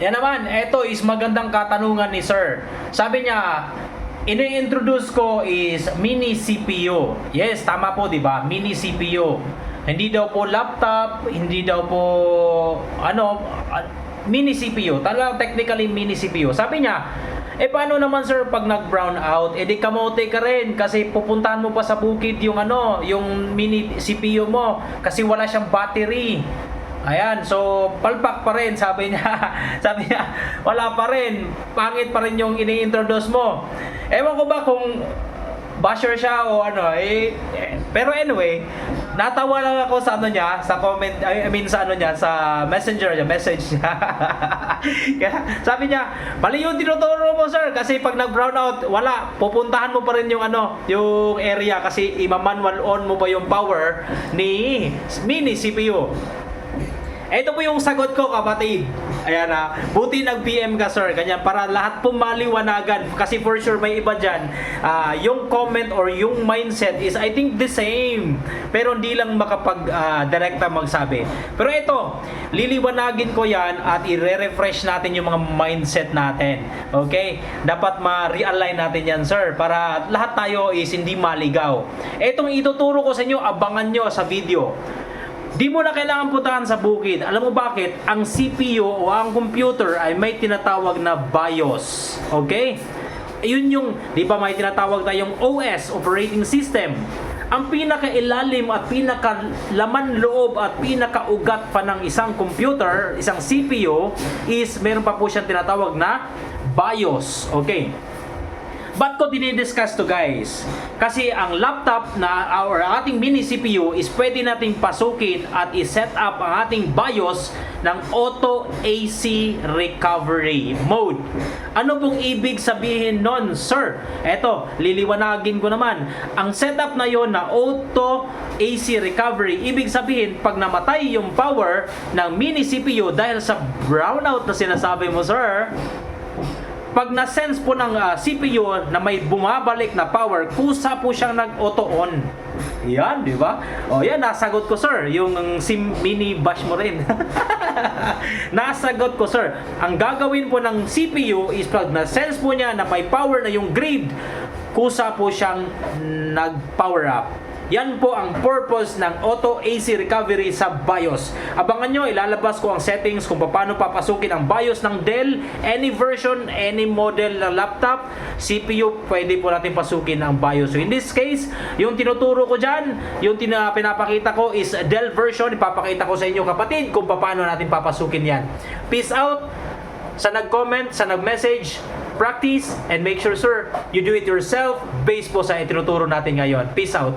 Yan naman, ito is magandang katanungan ni sir. Sabi niya, ini-introduce ko is mini CPU. Yes, tama po, di ba? Mini CPU. Hindi daw po laptop, hindi daw po ano, mini CPU. Talagang technically mini CPU. Sabi niya, eh paano naman sir pag nag-brown out? Eh di kamote ka rin kasi pupuntahan mo pa sa bukid yung ano, yung mini CPU mo kasi wala siyang battery. Ayan, so palpak pa rin sabi niya. sabi niya, wala pa rin. Pangit pa rin yung ini-introduce mo. Ewan ko ba kung basher siya o ano eh, eh, pero anyway natawa lang ako sa ano niya sa comment I mean sa ano niya sa messenger niya message niya Kaya sabi niya mali yung tinuturo mo sir kasi pag nag brown out wala pupuntahan mo pa rin yung ano yung area kasi ima-manual on mo pa yung power ni mini CPU ito po yung sagot ko, kapatid. Ayan na. Buti nag-PM ka, sir. Ganyan, para lahat po maliwanagan. Kasi for sure, may iba dyan. ah, yung comment or yung mindset is, I think, the same. Pero hindi lang makapag-direkta magsabi. Pero ito, liliwanagin ko yan at i-refresh natin yung mga mindset natin. Okay? Dapat ma-realign natin yan, sir. Para lahat tayo is hindi maligaw. Itong ituturo ko sa inyo, abangan nyo sa video. Di mo na kailangan puntahan sa bukid. Alam mo bakit? Ang CPU o ang computer ay may tinatawag na BIOS. Okay? Yun yung, di ba may tinatawag tayong OS, Operating System. Ang pinakailalim at pinakalaman loob at pinakaugat pa ng isang computer, isang CPU, is meron pa po siyang tinatawag na BIOS. Okay? Ba't ko dinidiscuss to guys? Kasi ang laptop na ang ating mini CPU is pwede nating pasukin at i-set up ang ating BIOS ng Auto AC Recovery Mode. Ano pong ibig sabihin nun, sir? Eto, liliwanagin ko naman. Ang setup na yon na Auto AC Recovery, ibig sabihin pag namatay yung power ng mini CPU dahil sa brownout na sinasabi mo, sir, pag na-sense po ng ah, CPU na may bumabalik na power, kusa po siyang nag-auto on. Yan, di ba? O yan, nasagot ko sir. Yung sim mini bash mo rin. nasagot ko sir. Ang gagawin po ng CPU is pag na-sense po niya na may power na yung grid, kusa po siyang nag-power up. Yan po ang purpose ng Auto AC Recovery sa BIOS. Abangan nyo, ilalabas ko ang settings kung paano papasukin ang BIOS ng Dell, any version, any model ng laptop, CPU, pwede po natin pasukin ang BIOS. So in this case, yung tinuturo ko dyan, yung tina, pinapakita ko is Dell version. Ipapakita ko sa inyo kapatid kung paano natin papasukin yan. Peace out! Sa nag-comment, sa nag-message, practice and make sure sir, you do it yourself based po sa itinuturo natin ngayon. Peace out!